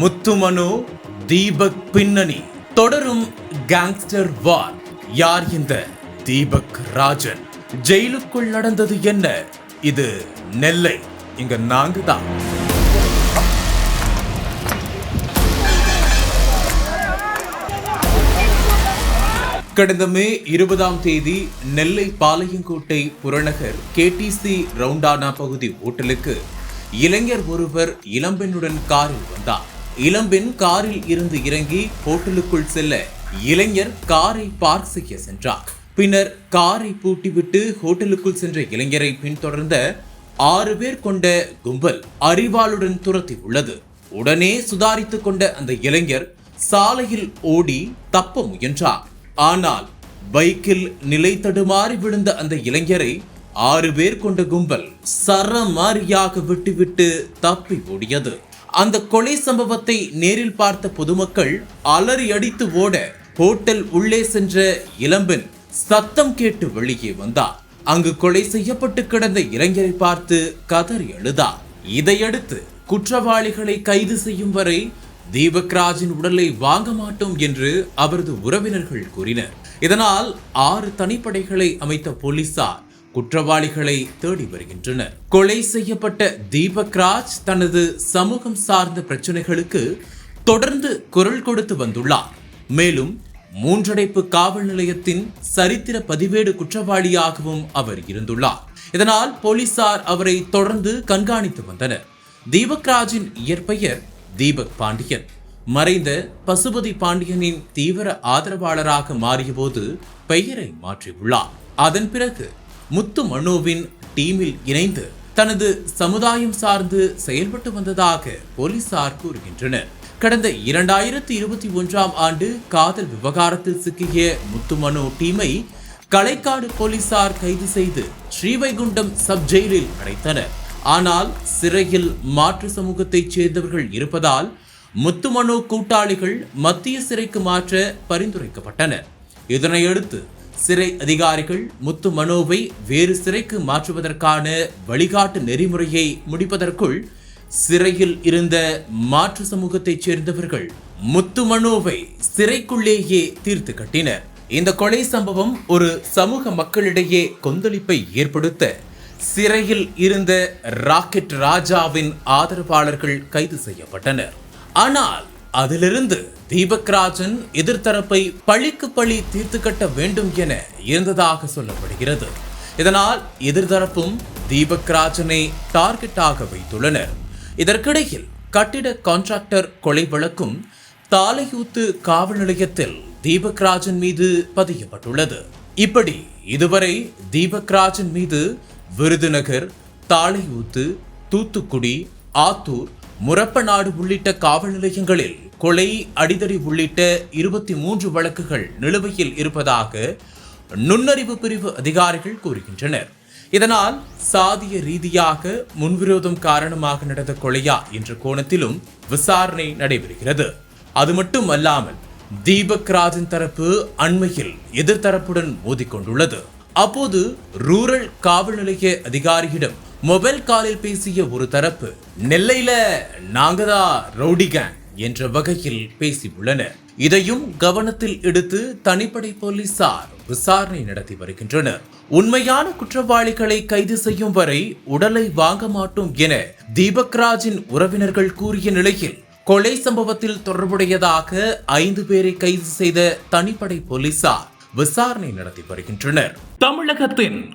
முத்துமனு தீபக் பின்னணி. தொடரும் கேங்ஸ்டர் வார் யார் இந்த தீபக் ராஜன்? ஜெயிலுக்குள் நடந்தது என்ன? இது நெல்லை. இங்க நாங்க தான். கடந்த மே இருபதாம் தேதி நெல்லை பாளையங்கோட்டை புறநகர் கேடிசி ரவுண்டானா பகுதி ஓட்டலுக்கு இளைஞர் ஒருவர் இளம்பெண்ணுடன் காரில் வந்தார். இளம்பெண் காரில் இருந்து இறங்கி ஹோட்டலுக்குள் செல்ல இளைஞர் காரை பார்க் செய்ய சென்றார். பின்னர் காரை பூட்டிவிட்டு ஹோட்டலுக்குள் சென்ற இளைஞரை பின்தொடர்ந்த ஆறு பேர் கொண்ட கும்பல் அறிவாளுடன் துரத்தி உள்ளது. உடனே சுதாரித்துக் கொண்ட அந்த இளைஞர் சாலையில் ஓடி தப்ப முயன்றார். ஆனால் பைக்கில் நிலை தடுமாறி விழுந்த அந்த இளைஞரை ஆறு பேர் கொண்ட கும்பல் சரமாரியாக விட்டுவிட்டு தப்பி ஓடியது. அந்த கொலை சம்பவத்தை நேரில் பார்த்த பொதுமக்கள் அலறி அடித்து ஓட ஹோட்டல் உள்ளே சென்ற இளம்பெண் சத்தம் கேட்டு வெளியே வந்தார் அங்கு கொலை செய்யப்பட்டு கிடந்த இளைஞரை பார்த்து கதறி அழுதார் இதையடுத்து குற்றவாளிகளை கைது செய்யும் வரை தீபக்ராஜின் உடலை வாங்க மாட்டோம் என்று அவரது உறவினர்கள் கூறினர். இதனால் ஆறு தனிப்படைகளை அமைத்த போலீசார் குற்றவாளிகளை தேடி வருகின்றனர். கொலை செய்யப்பட்ட தீபக்ராஜ் தனது சமூகம் சார்ந்த பிரச்சனைகளுக்கு தொடர்ந்து குரல் கொடுத்து வந்துள்ளார். மேலும் மூன்றடைப்பு காவல் நிலையத்தின் சரித்திர பதிவேடு குற்றவாளியாகவும் அவர் இருந்துள்ளார். இதனால் போலீசார் அவரை தொடர்ந்து கண்காணித்து வந்தனர். தீபக்ராஜின் இயற்பெயர் தீபக் பாண்டியன். மறைந்த பசுபதி பாண்டியனின் தீவிர ஆதரவாளராக மாறியபோது பெயரை மாற்றியுள்ளார். அதன் பிறகு முத்து மனுவின் டீமில் இணைந்து தனது சமுதாயம் சார்ந்து செயல்பட்டு வந்ததாக போலீசார் கூறுகின்றனர். கடந்த இரண்டாயிரத்தி இருபத்தி ஒன்றாம் ஆண்டு காதல் விவகாரத்தில் சிக்கிய முத்துமனு டீமை களைக்காடு போலீசார் கைது செய்து ஸ்ரீவைகுண்டம் சப் ஜெயிலில் அடைத்தனர். ஆனால் சிறையில் மாற்று சமூகத்தைச் சேர்ந்தவர்கள் இருப்பதால் முத்துமனு கூட்டாளிகள் மத்திய சிறைக்கு மாற்ற பரிந்துரைக்கப்பட்டனர். இதனையடுத்து சிறை அதிகாரிகள் முத்து மனோவை வேறு சிறைக்கு மாற்றுவதற்கான வழிகாட்டு நெறிமுறையை முடிப்பதற்குள் சிறையில் இருந்த மாற்று சமூகத்தைச் சேர்ந்தவர்கள் முத்து மனோவை சிறைக்குள்ளேயே தீர்த்து கட்டினர். இந்த கொலை சம்பவம் ஒரு சமூக மக்களிடையே கொந்தளிப்பை ஏற்படுத்த சிறையில் இருந்த ராக்கெட் ராஜாவின் ஆதரவாளர்கள் கைது செய்யப்பட்டனர். ஆனால் அதிலிருந்து தீபக்ராஜன் எதிர்த்தரப்பை பழிக்கு பழி தீர்த்து கட்ட வேண்டும் என இருந்ததாக சொல்லப்படுகிறது. இதனால் எதிர்தரப்பும் தீபக்ராஜனை டார்கெட்டாக வைத்துள்ளனர். இதற்கிடையில் கட்டிட கான்ட்ராக்டர் கொலை வழக்கும் தாலையூத்து காவல் நிலையத்தில் தீபக்ராஜன் மீது பதியப்பட்டுள்ளது. இப்படி இதுவரை தீபக்ராஜன் மீது விருதுநகர் தாலையூத்து தூத்துக்குடி ஆத்தூர் முரப்பநாடு உள்ளிட்ட காவல் நிலையங்களில் கொலை அடிதடி உள்ளிட்ட இருபத்தி மூன்று வழக்குகள் நிலுவையில் இருப்பதாக நுண்ணறிவு பிரிவு அதிகாரிகள் கூறுகின்றனர். இதனால் சாதிய ரீதியாக முன்விரோதம் காரணமாக நடந்த கொலையா என்ற கோணத்திலும் விசாரணை நடைபெறுகிறது. அது மட்டும் அல்லாமல் தீபக் ராஜன் தரப்பு அண்மையில் எதிர்த்தரப்புடன் மோதிக்கொண்டுள்ளது. அப்போது ரூரல் காவல் நிலைய அதிகாரியிடம் மொபைல் காலில் பேசிய ஒரு தரப்பு நெல்லையில நாங்க தான் ரவுடி என்ற வகையில் பேசியுள்ளனர் இதையும் கவனத்தில் எடுத்து தனிப்படை போலீசார் விசாரணை நடத்தி வருகின்றனர். உண்மையான குற்றவாளிகளை கைது செய்யும் வரை உடலை வாங்க மாட்டோம் என தீபக்ராஜின் உறவினர்கள் கூறிய நிலையில் கொலை சம்பவத்தில் தொடர்புடையதாக ஐந்து பேரை கைது செய்த தனிப்படை போலீசார் விசாரணை நடத்தி வருகின்றனர். தமிழகத்தின்